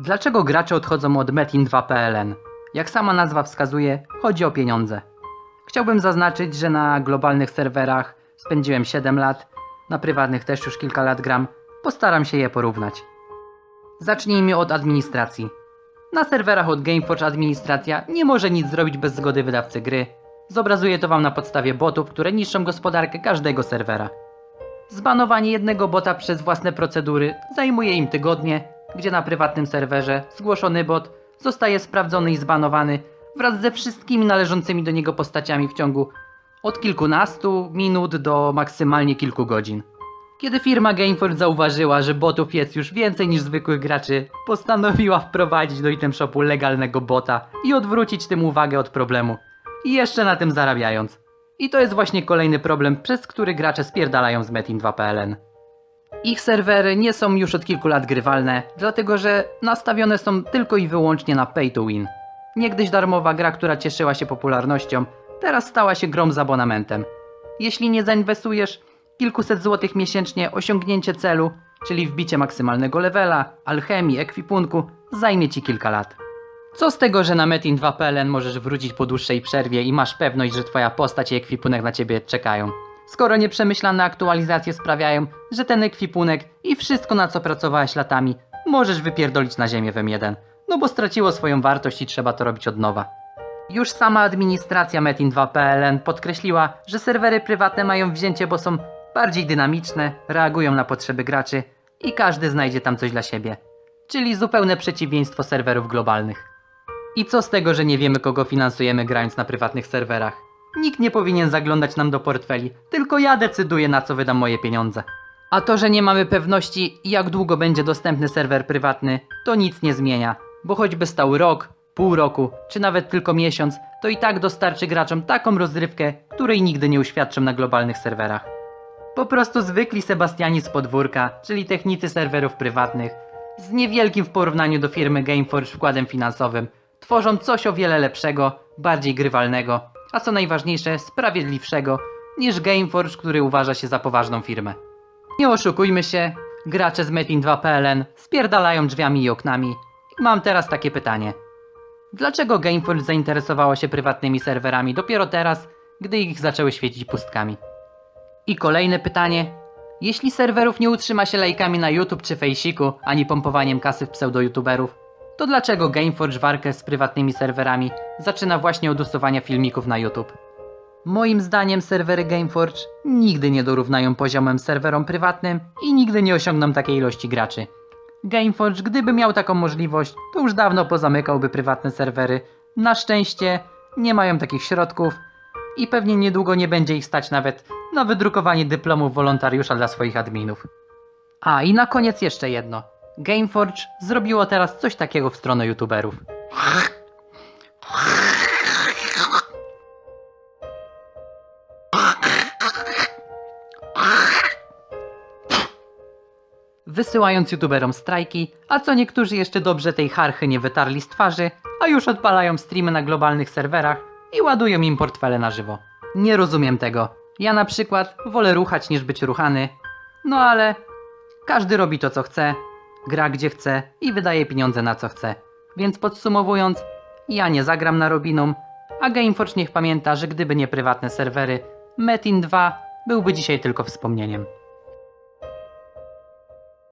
Dlaczego gracze odchodzą od Metin 2.pln? Jak sama nazwa wskazuje, chodzi o pieniądze. Chciałbym zaznaczyć, że na globalnych serwerach spędziłem 7 lat, na prywatnych też już kilka lat gram. Postaram się je porównać. Zacznijmy od administracji. Na serwerach od Gameforge administracja nie może nic zrobić bez zgody wydawcy gry. Zobrazuję to wam na podstawie botów, które niszczą gospodarkę każdego serwera. Zbanowanie jednego bota przez własne procedury zajmuje im tygodnie, gdzie na prywatnym serwerze zgłoszony bot zostaje sprawdzony i zbanowany wraz ze wszystkimi należącymi do niego postaciami w ciągu od kilkunastu minut do maksymalnie kilku godzin. Kiedy firma Gameforge zauważyła, że botów jest już więcej niż zwykłych graczy, postanowiła wprowadzić do item shopu legalnego bota i odwrócić tym uwagę od problemu. I jeszcze na tym zarabiając. I to jest właśnie kolejny problem, przez który gracze spierdalają z Metin 2.pln. Ich serwery nie są już od kilku lat grywalne, dlatego że nastawione są tylko i wyłącznie na pay to win. Niegdyś darmowa gra, która cieszyła się popularnością, teraz stała się grą z abonamentem. Jeśli nie zainwestujesz kilkuset złotych miesięcznie, osiągnięcie celu, czyli wbicie maksymalnego levela, alchemii, ekwipunku, zajmie ci kilka lat. Co z tego, że na Metin 2.pln możesz wrócić po dłuższej przerwie i masz pewność, że twoja postać i ekwipunek na ciebie czekają? Skoro nieprzemyślane aktualizacje sprawiają, że ten ekwipunek i wszystko na co pracowałeś latami możesz wypierdolić na ziemię w M1, no bo straciło swoją wartość i trzeba to robić od nowa. Już sama administracja Metin 2.pln podkreśliła, że serwery prywatne mają wzięcie, bo są bardziej dynamiczne, reagują na potrzeby graczy i każdy znajdzie tam coś dla siebie. Czyli zupełne przeciwieństwo serwerów globalnych. I co z tego, że nie wiemy kogo finansujemy grając na prywatnych serwerach? Nikt nie powinien zaglądać nam do portfeli, tylko ja decyduję na co wydam moje pieniądze. A to, że nie mamy pewności jak długo będzie dostępny serwer prywatny, to nic nie zmienia, bo choćby stał rok, pół roku, czy nawet tylko miesiąc, to i tak dostarczy graczom taką rozrywkę, której nigdy nie uświadczą na globalnych serwerach. Po prostu zwykli Sebastiani z podwórka, czyli technicy serwerów prywatnych, z niewielkim w porównaniu do firmy Gameforge wkładem finansowym, tworzą coś o wiele lepszego, bardziej grywalnego, a co najważniejsze, sprawiedliwszego niż Gameforge, który uważa się za poważną firmę. Nie oszukujmy się, gracze z Metin 2.pln spierdalają drzwiami i oknami. I mam teraz takie pytanie. Dlaczego Gameforge zainteresowało się prywatnymi serwerami dopiero teraz, gdy ich zaczęły świecić pustkami? I kolejne pytanie. Jeśli serwerów nie utrzyma się lajkami na YouTube czy Fejsiku, ani pompowaniem kasy w pseudo-youtuberów, to dlaczego Gameforge walkę z prywatnymi serwerami zaczyna właśnie od usuwania filmików na YouTube? Moim zdaniem serwery Gameforge nigdy nie dorównają poziomem serwerom prywatnym i nigdy nie osiągną takiej ilości graczy. Gameforge, gdyby miał taką możliwość, to już dawno pozamykałby prywatne serwery. Na szczęście nie mają takich środków i pewnie niedługo nie będzie ich stać nawet na wydrukowanie dyplomów wolontariusza dla swoich adminów. A i na koniec jeszcze jedno. Gameforge zrobiło teraz coś takiego w stronę youtuberów. Wysyłając youtuberom strajki, a co niektórzy jeszcze dobrze tej harchy nie wytarli z twarzy, a już odpalają streamy na globalnych serwerach i ładują im portfele na żywo. Nie rozumiem tego. Ja na przykład wolę ruchać niż być ruchany. No ale każdy robi to co chce, gra gdzie chce i wydaje pieniądze na co chce. Więc podsumowując, ja nie zagram na Robinum, a Gameforge niech pamięta, że gdyby nie prywatne serwery, Metin 2 byłby dzisiaj tylko wspomnieniem.